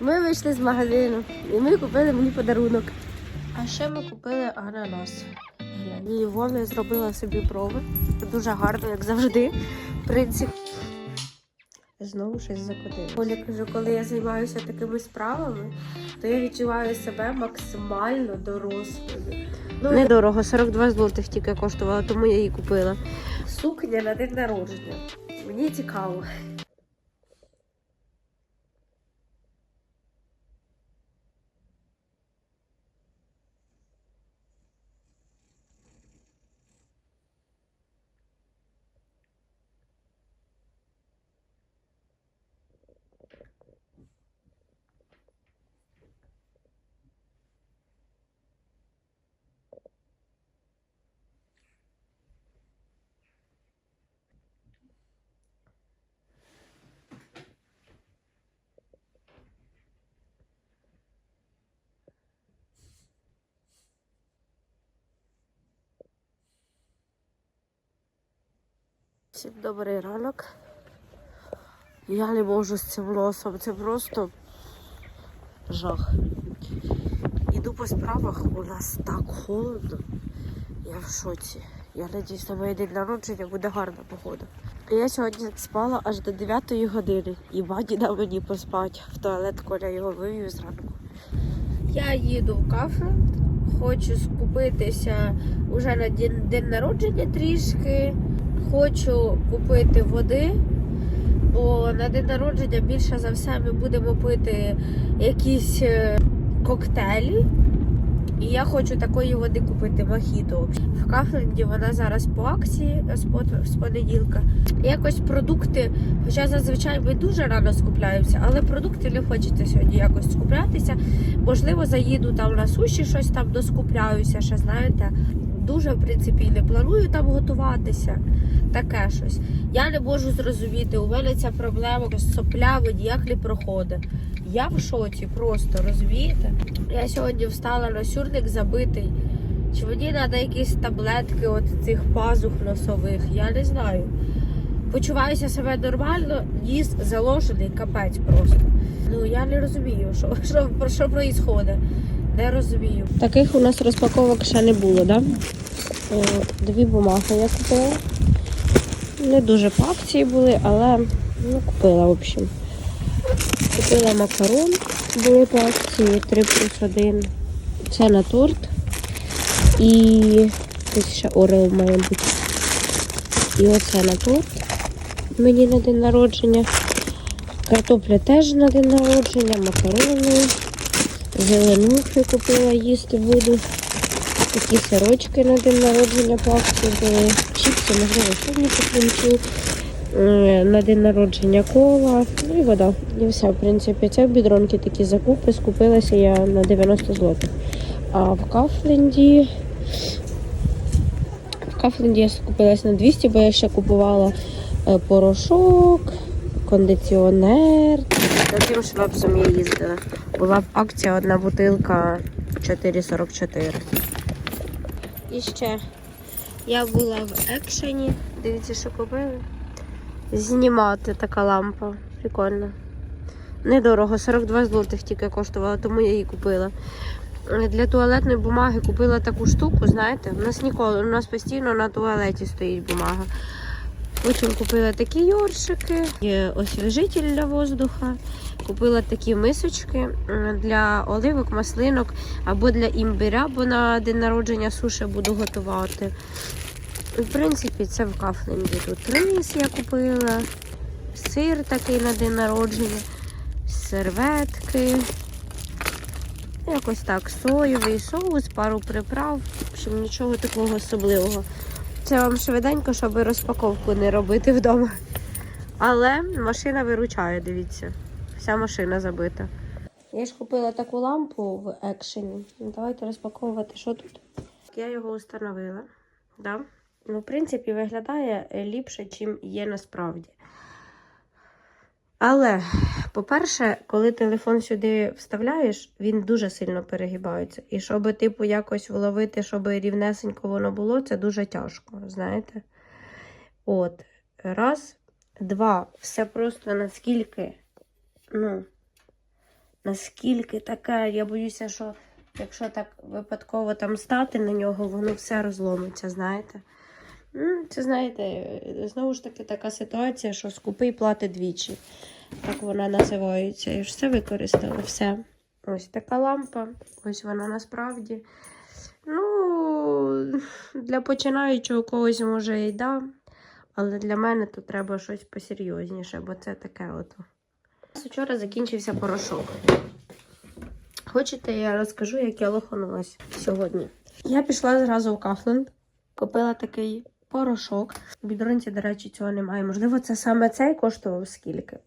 Ми вийшли з магазину і ми купили мені подарунок. А ще ми купили ананас. І Вона зробила собі брови. Дуже гарно, як завжди. В принципі. Знову щось закотило. Оля каже, коли я займаюся такими справами, то я відчуваю себе максимально дорослою. Ну, недорого, 42 злотих тільки коштувала, тому я її купила. Сукня на день народження. Мені цікаво. Всім добрий ранок. Я не можу з цим носом. Це просто жах. Іду по справах, у нас так холодно. Я в шоці. Я надіюсь, на моє день народження буде гарна погода. Я сьогодні спала аж до 9 години і Ваді дав мені поспати в туалет, коля його вивів зранку. Я їду в кафе, хочу скупитися уже на день, день народження трішки. Хочу купити води, бо на день народження більше за все ми будемо пити якісь е, коктейлі. І я хочу такої води купити мохіто. В Кафленді вона зараз по акції з з понеділка. Якось продукти, хоча зазвичай ми дуже рано скупляємося, але продукти не хочеться сьогодні якось скуплятися. Можливо, заїду там на суші, щось там доскупляюся, ще знаєте. Дуже, в принципі, і не планую там готуватися. Таке щось. Я не можу зрозуміти. У мене ця проблема з соплями ніяк не проходить. Я в шоці просто, розумієте? Я сьогодні встала на сюрник забитий. Чи мені треба якісь таблетки от цих пазух носових? Я не знаю. Почуваюся себе нормально, ніс заложений, капець просто. Ну я не розумію, що, що, про що проїсходить. Не розумію. Таких у нас розпаковок ще не було, да? Е, Дві бумаги я купила. Не дуже по акції були, але ну, купила, в общем. Купила макарон, були по акції 3 плюс 1. Це на торт. І тут ще орео має бути. І оце на торт. Мені на день народження. Картопля теж на день народження, макарони. Зеленухи купила, їсти буду. Такі сирочки на день народження по були. Чіпси, можливо, сьогодні покінчу. На день народження кола. Ну і вода. І все, в принципі. Це в бідронки такі закупи. Скупилася я на 90 злотих. А в Кафленді. В Кафленді я скупилась на 200, бо я ще купувала е, порошок, кондиціонер. Таким швепсом я їздила. Була б акція одна бутилка 4,44. І ще я була в екшені. Дивіться, що купили. Знімати така лампа. Прикольно. Недорого, 42 злотих тільки коштувала, тому я її купила. Для туалетної бумаги купила таку штуку, знаєте, у нас ніколи, у нас постійно на туалеті стоїть бумага. Потім купила такі йоршики, освіжитель для воздуха. Купила такі мисочки для оливок, маслинок або для імбиря, бо на день народження суші буду готувати. В принципі, це в Кафленді. Тут рис я купила, сир такий на день народження, серветки. Якось так, соєвий соус, пару приправ. Общем, нічого такого особливого. Це вам швиденько, щоб розпаковку не робити вдома. Але машина виручає, дивіться. Вся машина забита. Я ж купила таку лампу в екшені. Давайте розпаковувати, що тут. Я його встановила. Да? Ну, в принципі, виглядає ліпше, чим є насправді. Але, по-перше, коли телефон сюди вставляєш, він дуже сильно перегибається. І щоб, типу, якось вловити, щоб рівнесенько воно було, це дуже тяжко, знаєте? От. Раз, два. Все просто наскільки, ну, Наскільки таке, я боюся, що якщо так випадково там стати на нього, воно все розломиться, знаєте. Це знаєте, знову ж таки така ситуація, що скупий платить двічі. Так вона називається. І ж все використали, все. Ось така лампа, ось вона насправді. Ну, для починаючого когось може і да. Але для мене тут треба щось посерйозніше, бо це таке от. У нас Вчора закінчився порошок. Хочете, я розкажу, як я лоханулась сьогодні. Я пішла зразу в Кафленд, купила такий порошок. В бідронці, до речі, цього немає. Можливо, це саме цей коштував скільки.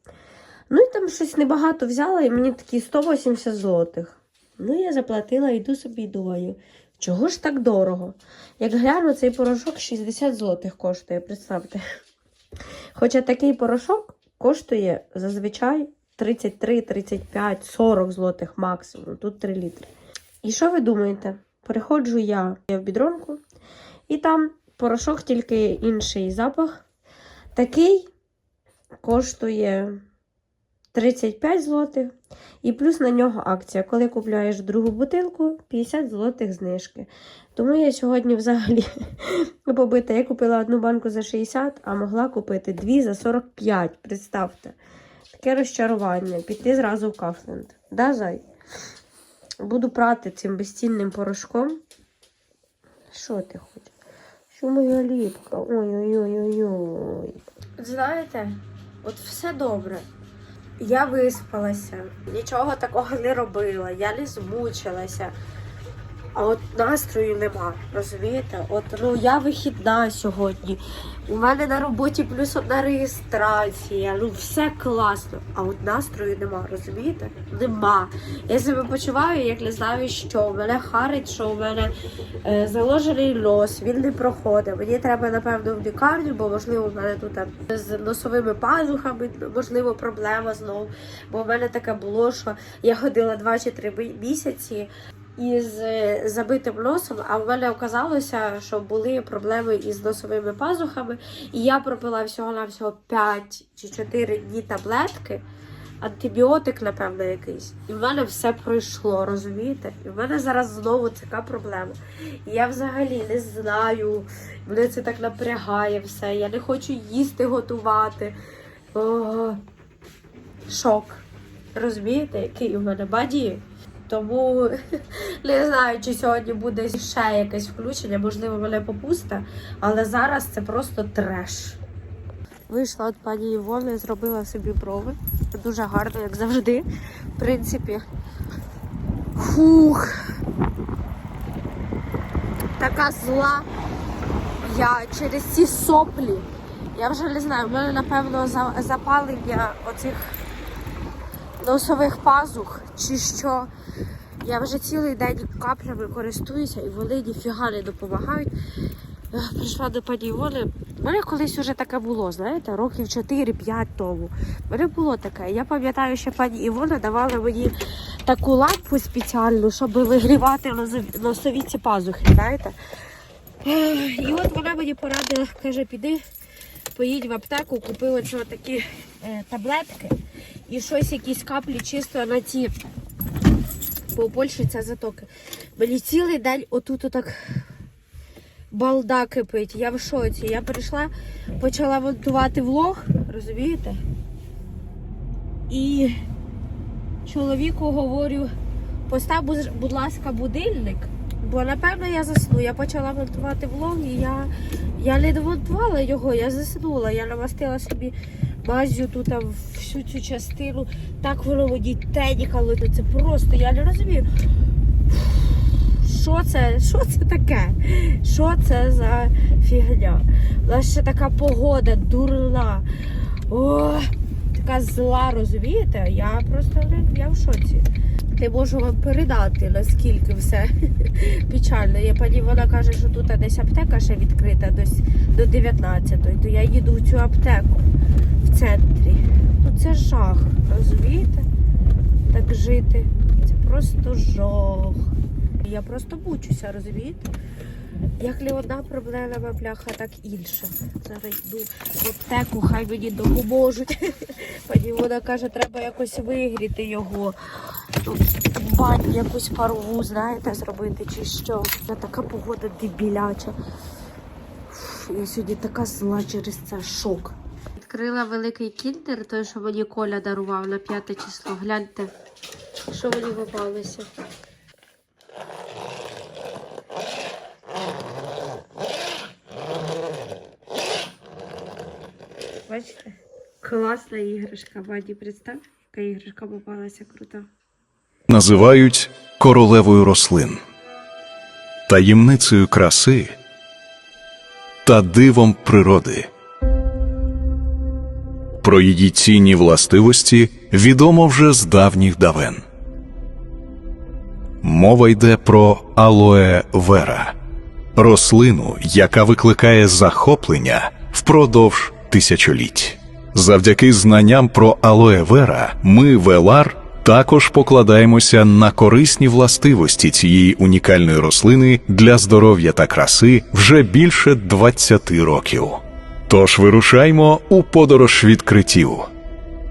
Ну і там щось небагато взяла, і мені такі 180 злотих. Ну, я заплатила, йду собі думаю, чого ж так дорого? Як гляну, цей порошок 60 злотих коштує, представте. Хоча такий порошок коштує зазвичай 33, 35, 40 злотих максимум. Тут 3 літри. І що ви думаєте? Переходжу я в бідронку, і там порошок тільки інший запах. Такий коштує 35 злотих. І плюс на нього акція. Коли купляєш другу бутилку, 50 злотих знижки. Тому я сьогодні взагалі побита. Я купила одну банку за 60, а могла купити дві за 45. Представте. Таке розчарування. Піти зразу в Кафленд. Да, зай? Буду прати цим безцінним порошком. Що ти хочеш? Що моя ліпка? Ой-ой-ой-ой-ой. Знаєте, от все добре. Я виспалася, нічого такого не робила, я не змучилася. А от настрою нема, розумієте? От ну я вихідна сьогодні. У мене на роботі плюс одна реєстрація. Ну все класно. А от настрою нема, розумієте? Нема. Я себе почуваю, як не знаю, що у мене харить, що у мене е, заложений нос, він не проходить. Мені треба, напевно, в лікарню, бо можливо в мене тут там, з носовими пазухами, можливо, проблема знову. Бо в мене таке було, що я ходила два чи три місяці із е, забитим носом, а в мене оказалося, що були проблеми із носовими пазухами, і я пропила всього-навсього 5 чи 4 дні таблетки, антибіотик, напевно, якийсь. І в мене все пройшло, розумієте? І в мене зараз знову така проблема. І я взагалі не знаю, мене це так напрягає все. Я не хочу їсти, готувати. О, шок. Розумієте, який у мене баді? Тому не знаю, чи сьогодні буде ще якесь включення, можливо, мене попусте, але зараз це просто треш. Вийшла від пані Івони, зробила собі брови. Дуже гарно, як завжди. В принципі. Фух. Така зла. Я через ці соплі. Я вже не знаю, в мене, напевно, запалення оцих носових пазух, чи що. Я вже цілий день каплями користуюся і вони ніфіга не допомагають. Прийшла до пані Івони. У мене колись вже таке було, знаєте, років 4-5 тому. У мене було таке. Я пам'ятаю, що пані Івона давала мені таку лампу спеціальну, щоб вигрівати носові ці пазухи, знаєте. І от вона мені порадила, каже, піди, поїдь в аптеку, купи оце такі е, таблетки і щось, якісь каплі чисто на ці бо Польщі це затоки. Мені цілий день отут отак балда кипить. Я в шоці. Я прийшла, почала монтувати влог, розумієте? І чоловіку говорю, постав, будь ласка, будильник, бо напевно я засну. Я почала монтувати влог і я, я не домонтувала його, я заснула. Я намастила собі мазю тут всю цю частину. Так воно мені тенікало. Це просто, я не розумію. Що це? Що це таке? Що це за фігня? У така погода дурна. О, така зла, розумієте? Я просто я в шоці. Не можу вам передати, наскільки все печально. Я пані вона каже, що тут десь аптека ще відкрита десь до 19-ї, то я їду в цю аптеку в центрі. Ну це жах, розумієте? Так жити. Це просто жах. Я просто мучуся, розумієте? Як одна проблема бляха, так інша. Зараз йду в аптеку, хай мені допоможуть. Пані вона каже, треба якось вигріти його. Тут бань якусь парову, знаєте, зробити чи що. Та така погода дебіляча. Я сьогодні така зла через це шок. Відкрила великий кіндер, той, що мені Коля дарував на п'яте число. Гляньте, що мені попалося. Бачите? Класна іграшка, Ваді, представ, яка іграшка попалася крута. називають королевою рослин, таємницею краси та дивом природи. Про її цінні властивості відомо вже з давніх давен. Мова йде про алоe вера, рослину, яка викликає захоплення впродовж тисячоліть. Завдяки знанням про алоe вера ми, Велар, також покладаємося на корисні властивості цієї унікальної рослини для здоров'я та краси вже більше 20 років. Тож вирушаймо у подорож відкриттів.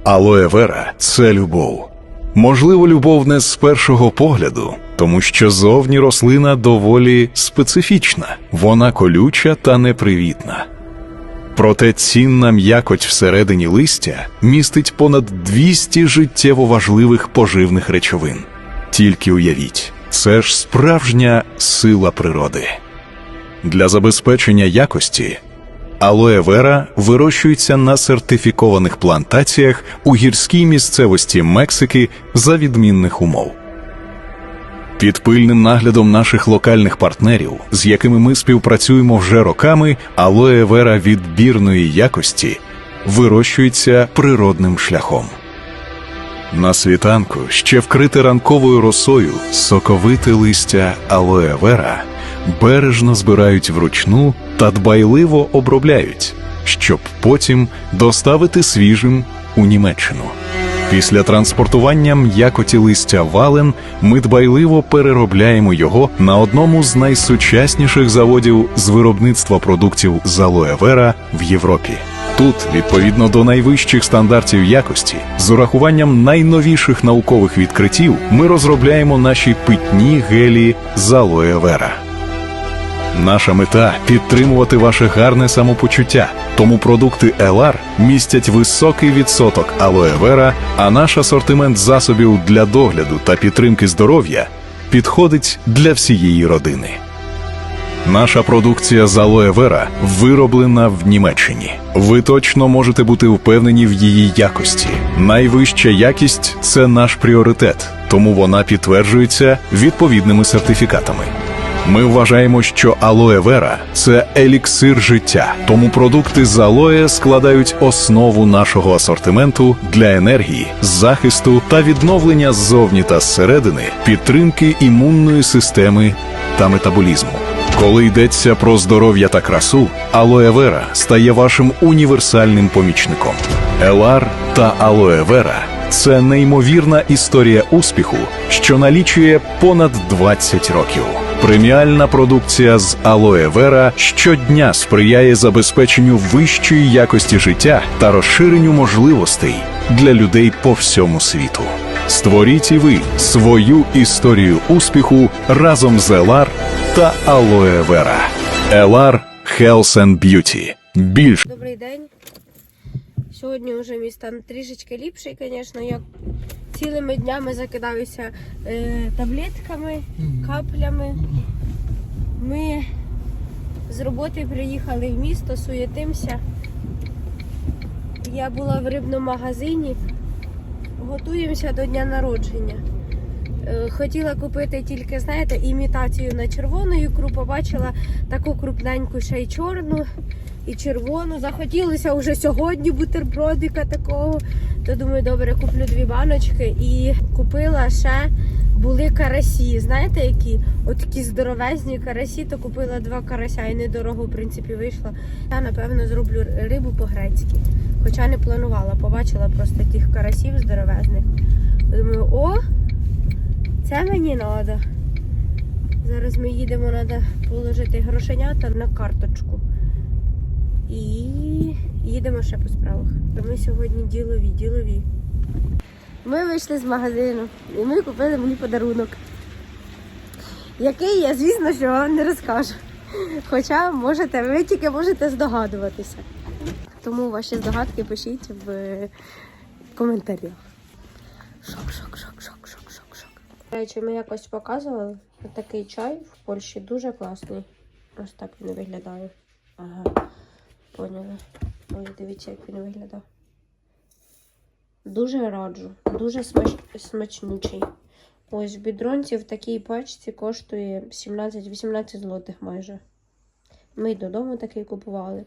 Алоe вера це любов. Можливо, любов не з першого погляду, тому що зовні рослина доволі специфічна, вона колюча та непривітна. Проте цінна м'якоть всередині листя містить понад 200 життєво важливих поживних речовин. Тільки уявіть, це ж справжня сила природи. Для забезпечення якості алоe вера вирощується на сертифікованих плантаціях у гірській місцевості Мексики за відмінних умов. Під пильним наглядом наших локальних партнерів, з якими ми співпрацюємо вже роками, алоe вера відбірної якості вирощується природним шляхом. На світанку, ще вкрите ранковою росою, соковите листя алоe вера бережно збирають вручну та дбайливо обробляють, щоб потім доставити свіжим у Німеччину. Після транспортування м'якоті листя вален ми дбайливо переробляємо його на одному з найсучасніших заводів з виробництва продуктів з алоe вера в Європі. Тут, відповідно до найвищих стандартів якості, з урахуванням найновіших наукових відкриттів, ми розробляємо наші питні гелі з алоe вера. Наша мета підтримувати ваше гарне самопочуття. Тому продукти LR містять високий відсоток алоe вера, а наш асортимент засобів для догляду та підтримки здоров'я підходить для всієї родини. Наша продукція з алоe вера вироблена в Німеччині. Ви точно можете бути впевнені в її якості. Найвища якість це наш пріоритет, тому вона підтверджується відповідними сертифікатами. Ми вважаємо, що алоe вера це еліксир життя, тому продукти з алоe складають основу нашого асортименту для енергії, захисту та відновлення ззовні та зсередини, підтримки імунної системи та метаболізму. Коли йдеться про здоров'я та красу, алоe вера стає вашим універсальним помічником. Елар та алоe вера це неймовірна історія успіху, що налічує понад 20 років. Преміальна продукція з алоe вера щодня сприяє забезпеченню вищої якості життя та розширенню можливостей для людей по всьому світу. Створіть і ви свою історію успіху разом з Елар та алоe вера. Елар Health and Beauty. Більш Добрий день. Сьогодні вже мій стан трішечки ліпший, звісно. Я цілими днями закидаюся е, таблетками, каплями. Ми з роботи приїхали в місто, суєтимося. Я була в рибному магазині, готуємося до дня народження. Е, Хотіла купити тільки, знаєте, імітацію на червону ікру, побачила таку крупненьку ще й чорну і червону. Захотілося вже сьогодні бутербродика такого. То думаю, добре, куплю дві баночки і купила ще були карасі. Знаєте, які? От такі здоровезні карасі, то купила два карася і недорого, в принципі, вийшло. Я напевно зроблю рибу по-грецьки. Хоча не планувала, побачила просто тих карасів здоровезних. Думаю, о, це мені треба. Зараз ми їдемо, треба положити грошенята на карточку. І їдемо ще по справах. Бо Ми сьогодні ділові, ділові. Ми вийшли з магазину і ми купили мені подарунок. Який я, звісно, що вам не розкажу. Хоча можете, ви тільки можете здогадуватися. Тому ваші здогадки пишіть в коментарях. Шок, шок, шок, шок, шок, шок, шок. До речі, ми якось показували такий чай в Польщі дуже класний. Ось так він виглядає. Ага. Поняли. Ой, дивіться, як він виглядає. Дуже раджу, дуже смач... смачнючий. Ось в бідронці в такій пачці коштує 17-18 злотих майже. Ми додому такий купували.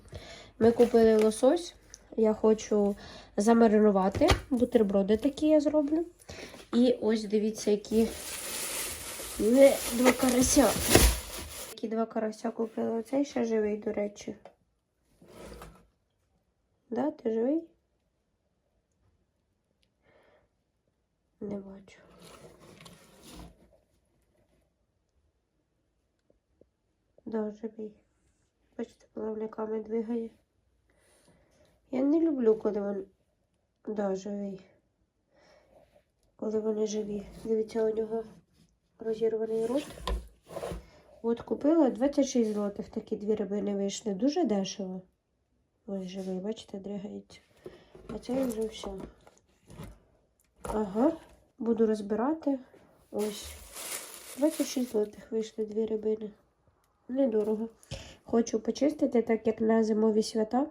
Ми купили лосось. Я хочу замаринувати. Бутерброди такі я зроблю. І ось дивіться, які два карася. Які два карася купили. Оцей ще живий, до речі. Да, ти живий? Не бачу. Да, живий. Бачите, плавниками двигає. Я не люблю, коли вони. Да, живий. Коли вони живі. Дивіться, у нього розірваний рот. От купила 26 злотих такі дві рибини вийшли. Дуже дешево. Ось живий, бачите, дригається. А це вже все. Ага, буду розбирати. Ось. 26 злотих вийшли дві рибини. Недорого. Хочу почистити, так як на зимові свята,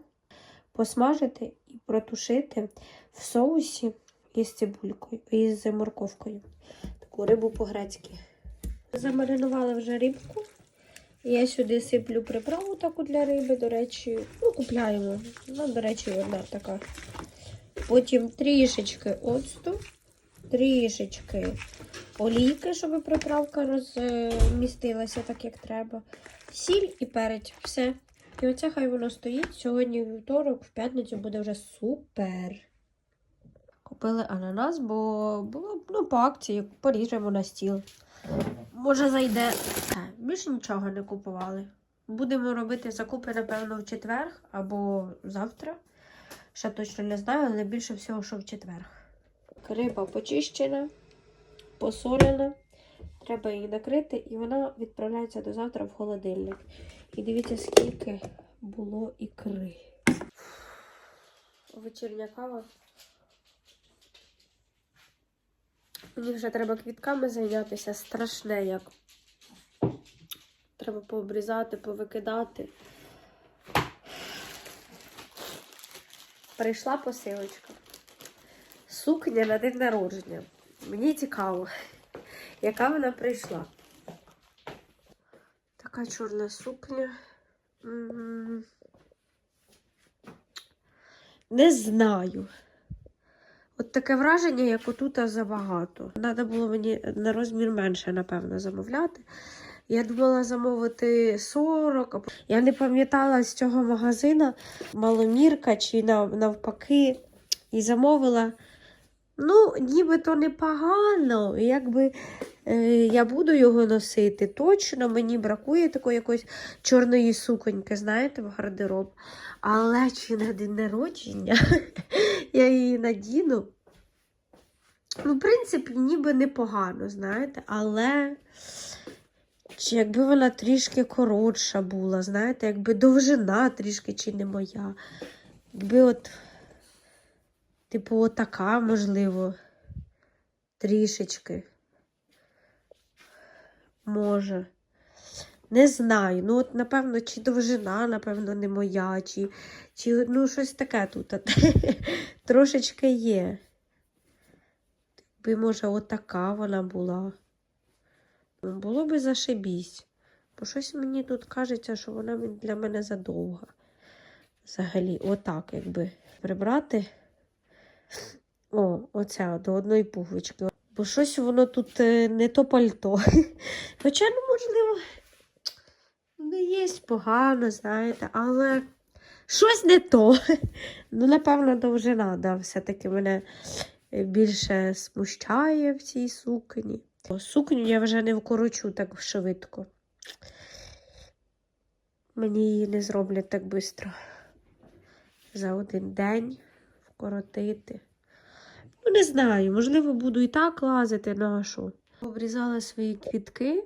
посмажити і протушити в соусі із цибулькою, із морковкою. Таку рибу по-грецьки. Замаринувала вже рибку. Я сюди сиплю приправу таку для риби, до речі, ну, купляємо. Ну, до речі, одна така. Потім трішечки оцту, трішечки олійки, щоб приправка розмістилася так, як треба. Сіль і перець. Все. І оце хай воно стоїть. Сьогодні вівторок, в п'ятницю буде вже супер. Купили ананас, бо було ну, по акції, поріжемо на стіл. Може зайде. Е, Більше нічого не купували. Будемо робити закупи, напевно, в четвер або завтра. Ще точно не знаю, але більше всього, що в четвер. Риба почищена, посолена. Треба її накрити, і вона відправляється до завтра в холодильник. І дивіться, скільки було ікри. Вечірня кава. Мені вже треба квітками зайнятися. Страшне як. Треба пообрізати, повикидати. Прийшла посилочка. Сукня на день народження. Мені цікаво, яка вона прийшла. Така чорна сукня. Не знаю. От таке враження, як отут забагато. Треба було мені на розмір менше, напевно, замовляти. Я думала замовити 40. Я не пам'ятала з цього магазина маломірка чи навпаки. І замовила. Ну, нібито непогано. Якби е, я буду його носити, точно мені бракує такої якоїсь чорної суконьки, знаєте, в гардероб. Але чи на день народження я її надіну. Ну, в принципі, ніби непогано, знаєте, але чи якби вона трішки коротша була, знаєте, якби довжина трішки чи не моя. Якби от, типу, отака, можливо, трішечки. Може. Не знаю. Ну, от, напевно, чи довжина, напевно, не моя, чи, чи ну, щось таке тут. Трошечки є. Би, може, отака вона була. Ну, Було би зашибісь. Бо щось мені тут кажеться, що вона для мене задовга. Взагалі, отак, якби прибрати. О, оце до одної пуговички. Бо щось воно тут е, не то пальто. Хоча, ну, можливо, не є погано, знаєте, але щось не то. Ну, напевно, довжина, да, все-таки мене е, більше смущає в цій сукні. Сукню я вже не вкорочу так швидко. Мені її не зроблять так швидко. За один день вкоротити. Ну, не знаю, можливо, буду і так лазити на що. Обрізала свої квітки,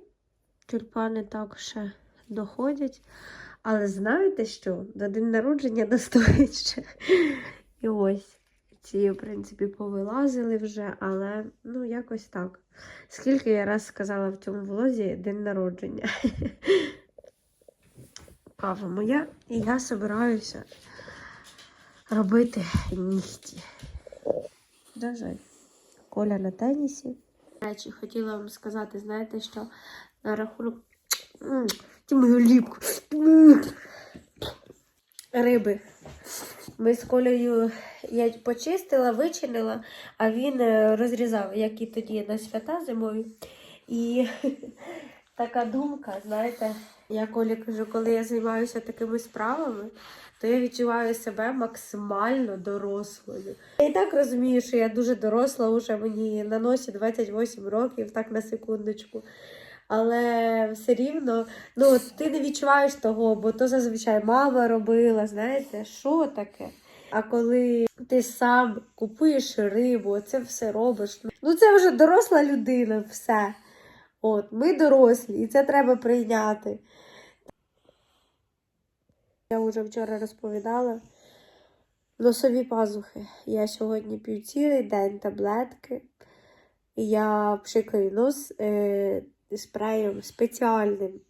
тюльпани так ще доходять. Але знаєте що? До день народження достоїть ще. І ось. Ці, в принципі, повилазили вже, але ну якось так. Скільки я раз сказала в цьому влозі день народження. Кава моя, і я збираюся робити нігті. Жаль. Коля на тенісі. Речі, хотіла вам сказати, знаєте, що на рахунок Ти мою ліпку. Риби. Ми з Колею я почистила, вичинила, а він е, розрізав, як і тоді на свята зимові. І така думка, знаєте, я Колі кажу, коли я займаюся такими справами, то я відчуваю себе максимально дорослою. Я і так розумію, що я дуже доросла, уже мені на носі 28 років, так на секундочку. Але все рівно, ну ти не відчуваєш того, бо то зазвичай мама робила, знаєте, що таке? А коли ти сам купуєш рибу, це все робиш. Ну це вже доросла людина, все. От, ми дорослі, і це треба прийняти. Я вже вчора розповідала. Носові пазухи. Я сьогодні п'ю цілий день таблетки. Я пшикаю нос е, спреєм спеціальним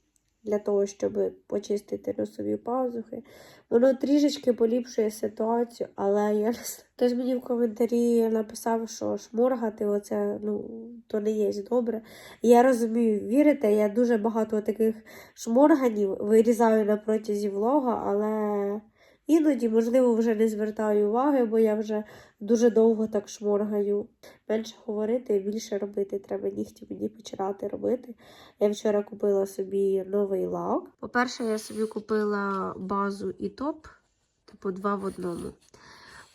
для того, щоб почистити носові пазухи. Воно трішечки поліпшує ситуацію, але я не знаю. Хтось мені в коментарі написав, що шморгати оце ну, то не є добре. Я розумію, вірите, я дуже багато таких шморганів вирізаю на протязі влога, але іноді, можливо, вже не звертаю уваги, бо я вже дуже довго так шморгаю. Менше говорити більше робити. Треба нігті мені починати робити. Я вчора купила собі новий лак. По-перше, я собі купила базу і топ, типу два в одному.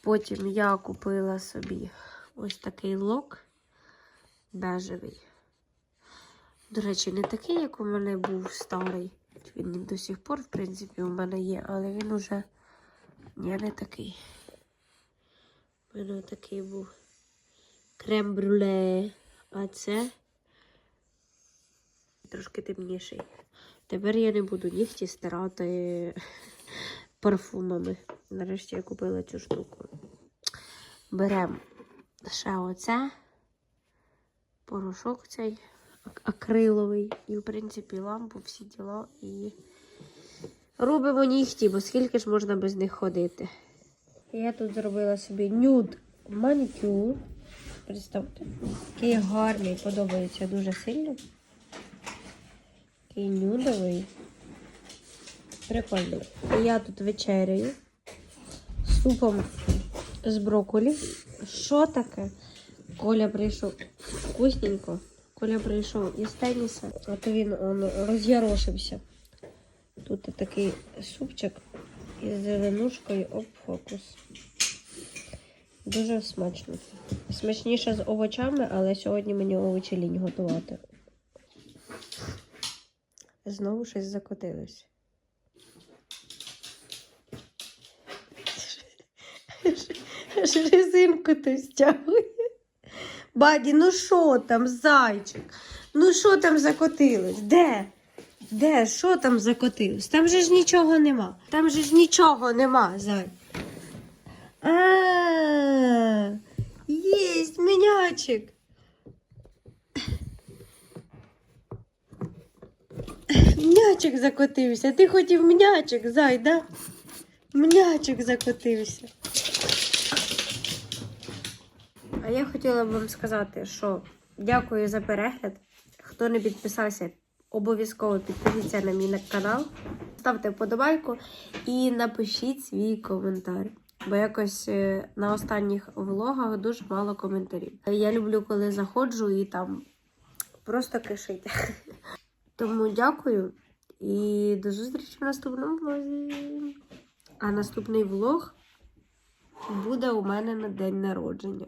Потім я купила собі ось такий лок бежевий. До речі, не такий, як у мене був старий. Він до сих пор, в принципі, у мене є, але він уже ні, не такий. У мене такий був крем-брюле. А це трошки темніший. Тепер я не буду нігті стирати парфумами. Нарешті я купила цю штуку. Беремо ще оце, порошок цей акриловий. І, в принципі, лампу, всі діла. І робимо нігті, бо скільки ж можна без них ходити. Я тут зробила собі нюд манікюр. Представте. Такий гарний, подобається дуже сильно. Такий нюдовий. Прикольний. Я тут вечеряю супом з брокколі. Що таке? Коля прийшов вкусненько. Коля прийшов із теніса, а то він он, роз'ярошився. Тут такий супчик із зеленушкою об фокус. Дуже смачно. Смачніше з овочами, але сьогодні мені овочі лінь готувати. Знову щось закотилось. Аж резинку то стягує. Баді, ну що там, зайчик? Ну що там закотилось? Де? Де? Що там закотилось? Там же ж нічого нема. Там же ж нічого нема, зай. А, єсть мінячик. М'ячик закотився. Ти хотів м'ячик, зай, да? М'ячик закотився. А я хотіла б вам сказати, що дякую за перегляд. Хто не підписався, обов'язково підпишіться на мій канал, ставте вподобайку і напишіть свій коментар. Бо якось е, на останніх влогах дуже мало коментарів. Я люблю, коли заходжу і там просто кишить. Тому дякую і до зустрічі в наступному влозі. А наступний влог буде у мене на день народження.